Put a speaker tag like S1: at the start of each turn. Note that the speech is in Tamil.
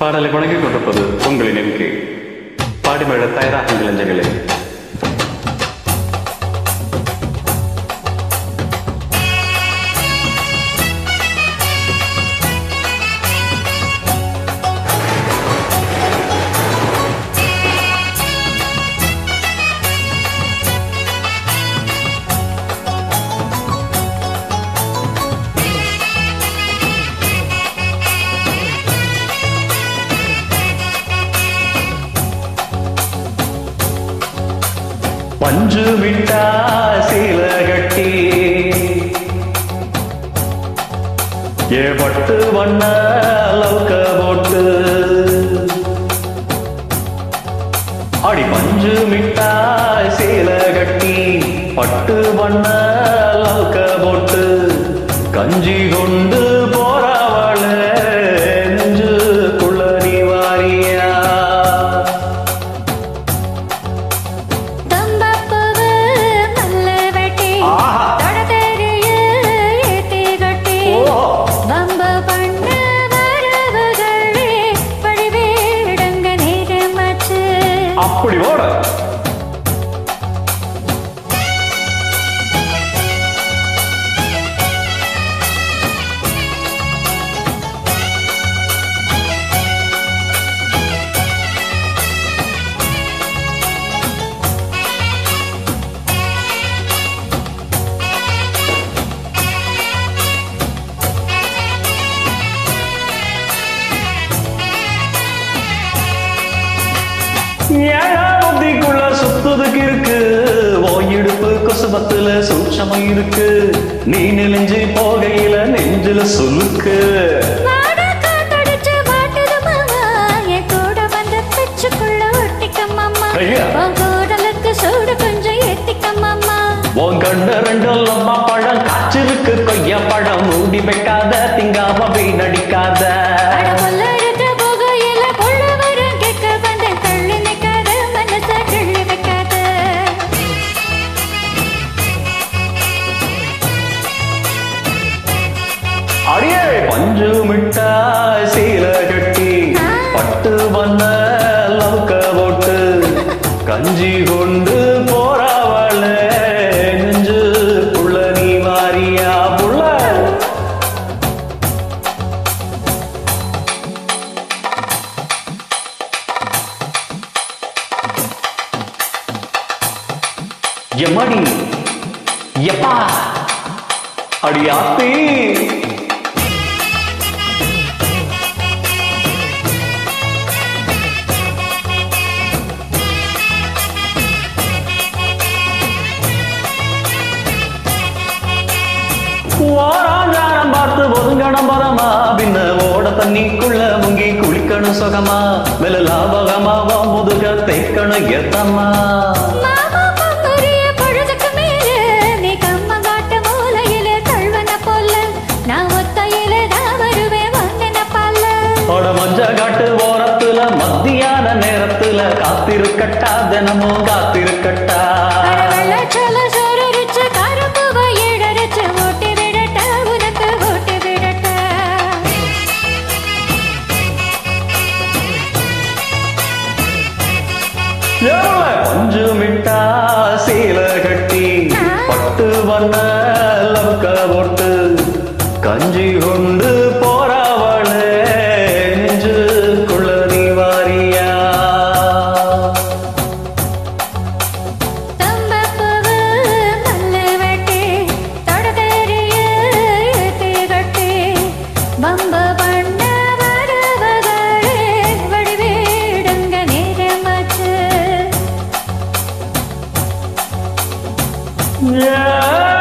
S1: பாடலை வழங்கிக் கொண்டிருப்பது உங்களின் எம்கே பாடிமழ தயாராக இளைஞர்களே. பஞ்சு விட்டா சீல கட்டி. ஏ பட்டு வண்ண லவுக்க போட்டு. அடி பஞ்சு மிட்டா சீல கட்டி பட்டு வண்ண லவுக்க போட்டு. கஞ்சி கொண்டு அப்படி ஓட. ஏழா புத்திக்குள்ள சுத்துதுக்கு இருக்கு. ஓ இடுப்பு கொசுபத்துல சூட்சமம் இருக்கு. நீ நெலிஞ்சு போகையில நெஞ்சில சுலுக்கு
S2: வாட காத்தடிச்சு வாட்டுது மாமா, என் கூட வந்து பிச்சுக்குள்ள ஒட்டிக்க மாமா.
S1: பஞ்சு மிட்டாய் சீல கட்டி. பட்டு வண்ண லவுக்க போட்டு. கஞ்சி கொண்டு போறாவள நெஞ்சு புள்ள நீ மாறியா புள்ள. எம்மடி? எப்பா? அடியாத்தி பின்ன ஓட தண்ணிக்குள்ள முங்கி குளிக்கணும் சுகமா? வெல லாபகமா முதுக தைக்கணும்
S2: மேல,
S1: மஞ்ச காட்டு ஓரத்துல மத்தியான நேரத்துல காத்திருக்கட்டா தினமும் காத்திருக்கட்டா. பஞ்சுமிட்டா சீல கட்டி பட்டு வண்ண லம்க போட்டு கஞ்சி கொண்டு போறாவளே நெஞ்சுக்குள்ள நீ வாரியா? பம்ப 人。